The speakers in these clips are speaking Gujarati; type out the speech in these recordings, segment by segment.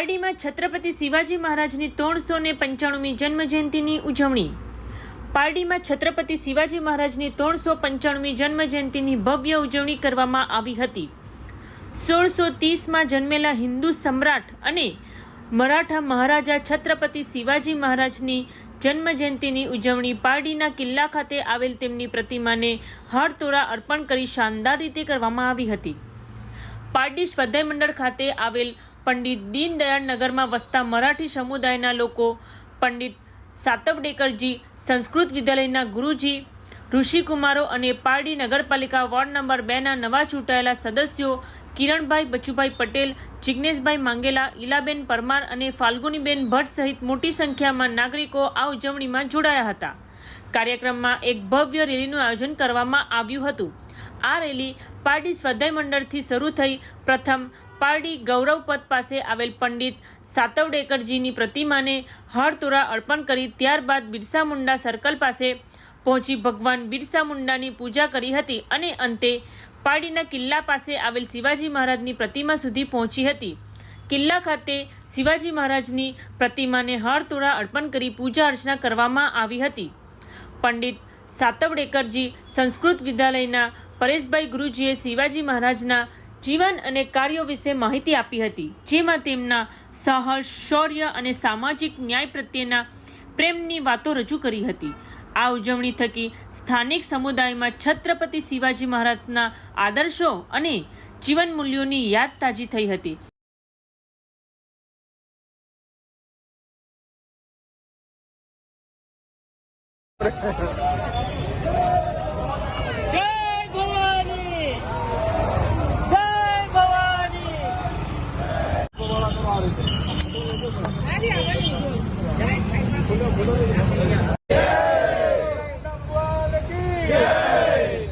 પારડીમાં છત્રપતિ શિવાજી મહારાજની ત્રણસો ને પંચાણુમી જન્મજયંતિની ઉજવણી. પારડીમાં છત્રપતિ શિવાજી મહારાજની ત્રણસો પંચાણુમી જન્મજયંતિની ભવ્ય ઉજવણી કરવામાં આવી હતી. સોળસો ત્રીસમાં જન્મેલા હિન્દુ સમ્રાટ અને મરાઠા મહારાજા છત્રપતિ શિવાજી મહારાજની જન્મજયંતિની ઉજવણી પારડીના કિલ્લા ખાતે આવેલ તેમની પ્રતિમાને હારતોરા અર્પણ કરી શાનદાર રીતે કરવામાં આવી હતી. પારડી સ્વાધ્યાય મંડળ ખાતે આવેલ પંડિત દીનદયાળ નગરમાં વસતા મરાઠી સમુદાયના લોકો, પંડિત સાતવડેકરજી, સંસ્કૃત વિદ્યાલયના ગુરુજી, ઋષિકુમારો અને પારડી નગરપાલિકા વોર્ડ નંબર બેના નવા ચૂંટાયેલા સદસ્યો કિરણભાઈ બચુભાઈ પટેલ જિજ્ઞેશભાઈ માંગેલા, ઈલાબેન પરમાર અને ફાલ્ગુનીબેન ભટ્ટ સહિત મોટી સંખ્યામાં નાગરિકો આ ઉજવણીમાં જોડાયા હતા. કાર્યક્રમમાં એક ભવ્ય રેલીનું આયોજન કરવામાં આવ્યું હતું. આ રેલી પારડી સ્વાધ્યાય મંડળથી શરૂ થઈ પ્રથમ પારડી ગૌરવપથ પાસે આવેલ પંડિત સાતવડેકરજીની પ્રતિમાને હારતોરા અર્પણ કરી ત્યારબાદ બિરસા મુંડા સર્કલ પાસે પહોંચી ભગવાન બિરસા મુંડાની પૂજા કરી હતી અને અંતે પારડીના કિલ્લા પાસે આવેલ શિવાજી મહારાજની પ્રતિમા સુધી પહોંચી હતી. કિલ્લા ખાતે શિવાજી મહારાજની પ્રતિમાને હારતોરા અર્પણ કરી પૂજા અર્ચના કરવામાં આવી હતી. પંડિત સાતવડેકરજી સંસ્કૃત વિદ્યાલયના પરેશભાઈ ગુરુજીએ શિવાજી મહારાજના જીવન અને કાર્યો વિશે માહિતી આપી હતી, જેમાં તેમના સાહસ, શૌર્ય અને સામાજિક ન્યાય પ્રત્યેના પ્રેમની વાતો રજૂ કરી હતી. આ ઉજવણી થકી સ્થાનિક સમુદાયમાં છત્રપતિ શિવાજી મહારાજના આદર્શો અને જીવન મૂલ્યોની યાદ તાજી થઈ હતી જય ભવાની જય ભવાની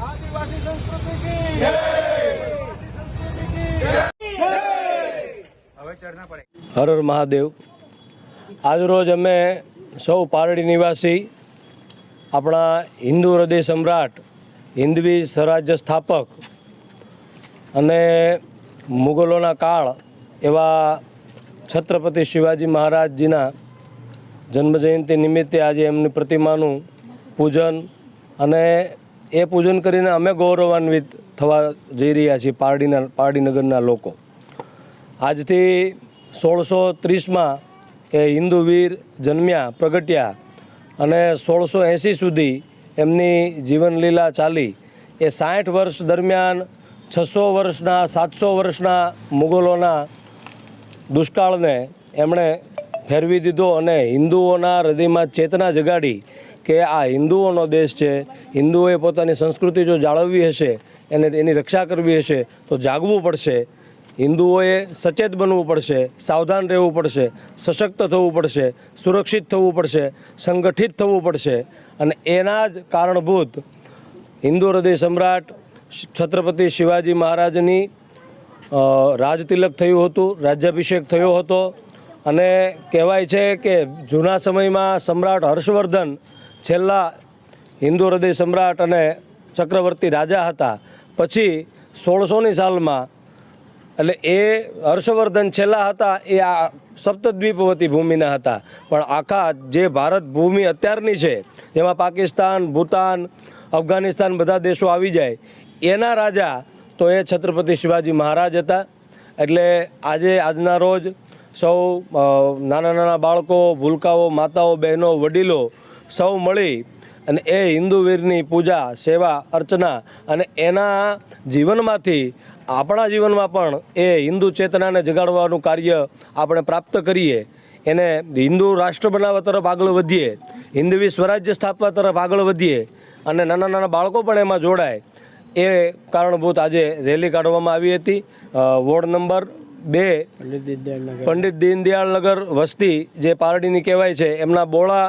આદિવાસી સંસ્કૃતિ કી હર હર મહાદેવ. આજરોજ અમે સૌ પારડી નિવાસી આપણા હિન્દુ હૃદય સમ્રાટ, હિન્દવી સ્વરાજ્ય સ્થાપક અને મુગલોના કાળ એવા છત્રપતિ શિવાજી મહારાજજીના જન્મજયંતિ નિમિત્તે આજે એમની પ્રતિમાનું પૂજન અને એ પૂજન કરીને અમે ગૌરવાન્વિત થવા જઈ રહ્યા છીએ પારડીના, પારડીનગરના લોકો. આજથી સોળસો ત્રીસમાં એ હિન્દુ વીર જન્મ્યા, પ્રગટ્યા અને સોળસો એંસી સુધી એમની જીવનલીલા ચાલી. એ સાઠ વર્ષ દરમિયાન છસો વર્ષના, સાતસો વર્ષના મુગલોના દુષ્કાળને એમણે ફેરવી દીધો અને હિન્દુઓના હૃદયમાં ચેતના જગાડી કે આ હિન્દુઓનો દેશ છે. હિન્દુઓએ પોતાની સંસ્કૃતિ જો જાળવવી હશે, એને એની રક્ષા કરવી હશે, તો જાગવું પડશે. હિન્દુઓએ સચેત બનવું પડશે, સાવધાન રહેવું પડશે, સશક્ત થવું પડશે, સુરક્ષિત થવું પડશે, સંગઠિત થવું પડશે. અને એના જ કારણભૂત હિન્દુ હૃદય સમ્રાટ છત્રપતિ શિવાજી મહારાજની રાજતિલક થયું હતું, રાજ્યાભિષેક થયો હતો. અને કહેવાય છે કે જૂના સમયમાં સમ્રાટ હર્ષવર્ધન છેલ્લા હિન્દુ હૃદય સમ્રાટ અને ચક્રવર્તી રાજા હતા. પછી સોળસોની સાલમાં એટલે એ હર્ષવર્ધન છેલ્લા હતા, એ આ સપ્તદ્વીપવતી ભૂમિના હતા. પણ આખા જે ભારત ભૂમિ અત્યારની છે, જેમાં પાકિસ્તાન, ભૂતાન, અફઘાનિસ્તાન બધા દેશો આવી જાય, એના રાજા તો એ છત્રપતિ શિવાજી મહારાજ હતા. એટલે આજે, આજના રોજ સૌ નાના નાના બાળકો, ભૂલકાઓ, માતાઓ, બહેનો, વડીલો સૌ મળી અને એ હિન્દુ વીરની પૂજા, સેવા, અર્ચના અને એના જીવનમાંથી આપણા જીવનમાં પણ એ હિન્દુ ચેતનાને જગાડવાનું કાર્ય આપણે પ્રાપ્ત કરીએ એને હિન્દુ રાષ્ટ્ર બનાવવા તરફ આગળ વધીએ હિન્દવી સ્વરાજ્ય સ્થાપવા તરફ આગળ વધીએ અને નાના નાના બાળકો પણ એમાં જોડાય એ કારણભૂત આજે રેલી કાઢવામાં આવી હતી. વોર્ડ નંબર બે પંડિત દીનદયાળ નગર વસ્તી જે પારડીની કહેવાય છે એમના બોળા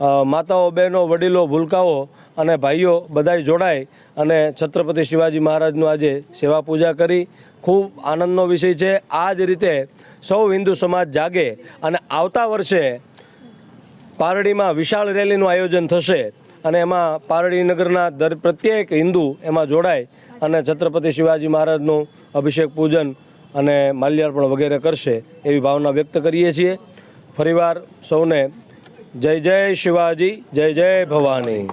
માતાઓ, બહેનો, વડીલો, ભૂલકાઓ અને ભાઈઓ બધાય જોડાય અને છત્રપતિ શિવાજી મહારાજનું આજે સેવા પૂજા કરી. ખૂબ આનંદનો વિષય છે. આ જ રીતે સૌ હિન્દુ સમાજ જાગે અને આવતા વર્ષે પારડીમાં વિશાળ રેલીનું આયોજન થશે અને એમાં પારડી નગરના દર પ્રત્યેક હિન્દુ એમાં જોડાય અને છત્રપતિ શિવાજી મહારાજનું અભિષેક પૂજન અને માલ્યાર્પણ વગેરે કરશે એવી ભાવના વ્યક્ત કરીએ છીએ. ફરીવાર સૌને જય જય શિવાજી જય જય ભવાની.